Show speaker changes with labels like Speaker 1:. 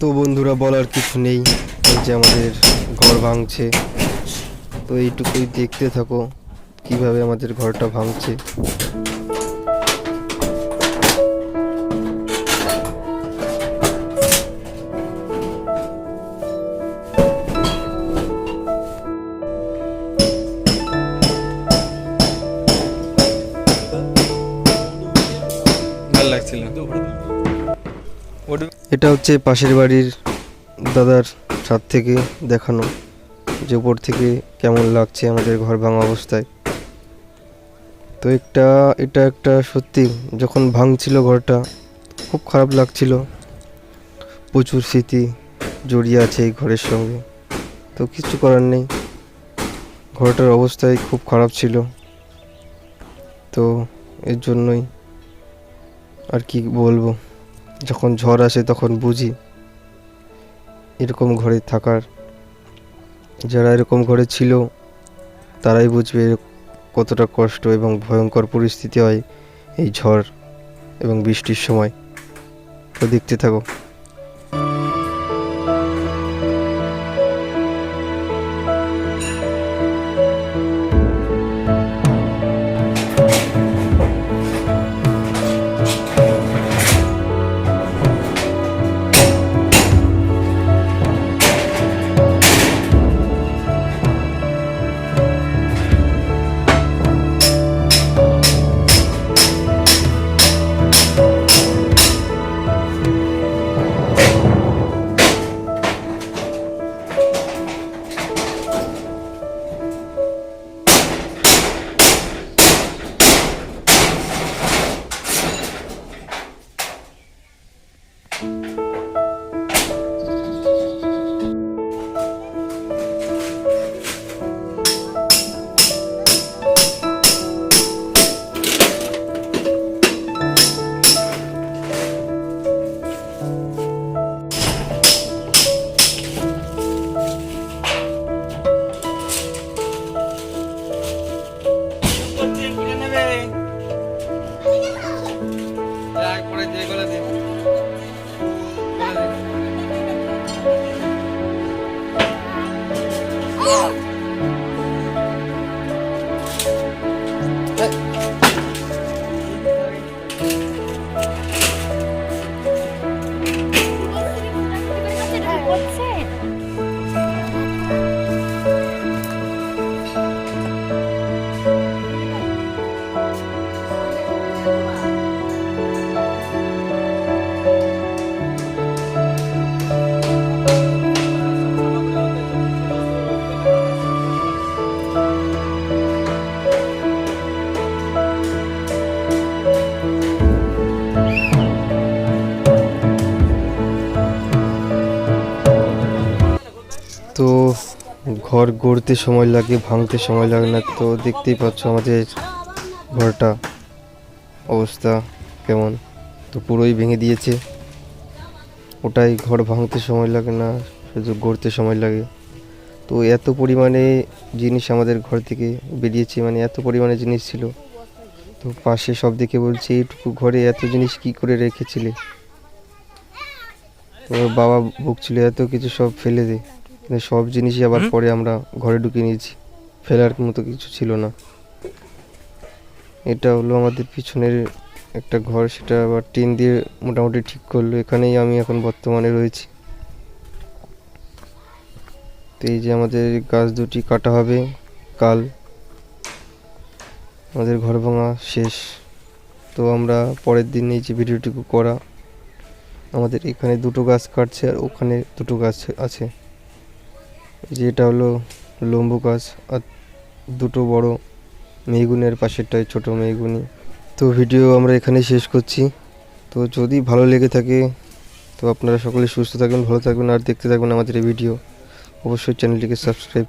Speaker 1: তো বন্ধুরা, বলার কিছু নেই। এই যে আমাদের ঘর ভাঙছে। তো এইটুকুই দেখতে থাকো, কীভাবে আমাদের ঘরটা ভাঙছে।
Speaker 2: ভালো লাগছিল।
Speaker 1: এটা হচ্ছে পাশের বাড়ির দাদার ছাদ থেকে দেখানো, যে উপর থেকে কেমন লাগছে আমাদের ঘর ভাঙা অবস্থায়। তো একটা, এটা একটা সত্যি, যখন ভাঙছিল ঘরটা, খুব খারাপ লাগছিল। প্রচুর স্মৃতি জড়িয়ে আছে এই ঘরের সঙ্গে। তো কিছু করার নেই। ঘরটার অবস্থাই খুব খারাপ ছিল। তো এর জন্যই আর কি বলব। যখন ঝড় আসে তখন বুঝি এরকম ঘরে থাকার, যারা এরকম ঘরে ছিল তারাই বুঝবে কতটা কষ্ট এবং ভয়ঙ্কর পরিস্থিতি হয় এই ঝড় এবং বৃষ্টির সময়। তো দেখতে থাকো। Oh! তো ঘর গড়তে সময় লাগে, ভাঙতে সময় লাগে না। তো দেখতেই পাচ্ছ আমাদের ঘরটা অবস্থা কেমন। তো পুরোই ভেঙে দিয়েছে। ওটাই ঘর ভাঙতে সময় লাগে না, শুধু গড়তে সময় লাগে। তো এত পরিমাণে জিনিস আমাদের ঘর থেকে বেরিয়েছে মানে এত পরিমাণে জিনিস ছিল। তো পাশে সব দিকে বলছে, এইটুকু ঘরে এত জিনিস কি করে রেখেছিলে? তো ওর বাবা বকছিল, এত কিছু সব ফেলে দে। কিন্তু সব জিনিসই আবার পরে আমরা ঘরে ঢুকিয়ে নিয়েছি। ফেলার মতো কিছু ছিল না। এটা হলো আমাদের পিছনের একটা ঘর সেটা আবার টিন দিয়ে মোটামুটি ঠিক করল। এখানেই আমি এখন বর্তমানে রয়েছি। তো এই যে আমাদের গাছ দুটি কাটা হবে কাল। আমাদের ঘর ভাঙা শেষ। তো আমরা পরের দিন এই যে ভিডিওটুকু করা আমাদের এখানে দুটো গাছ কাটছে আর ওখানে দুটো গাছ আছে। যে এটা হলো লম্বু গাছ আর দুটো বড় মেহগুনের পাশেরটাই ছোট মেহগুনি। তো ভিডিও আমরা এখানেই শেষ করছি। তো যদি ভালো লেগে থাকে, তো আপনারা সকলে সুস্থ থাকবেন, ভালো থাকবেন, আর দেখতে থাকবেন আমাদের এই ভিডিও অবশ্যই চ্যানেলটিকে সাবস্ক্রাইব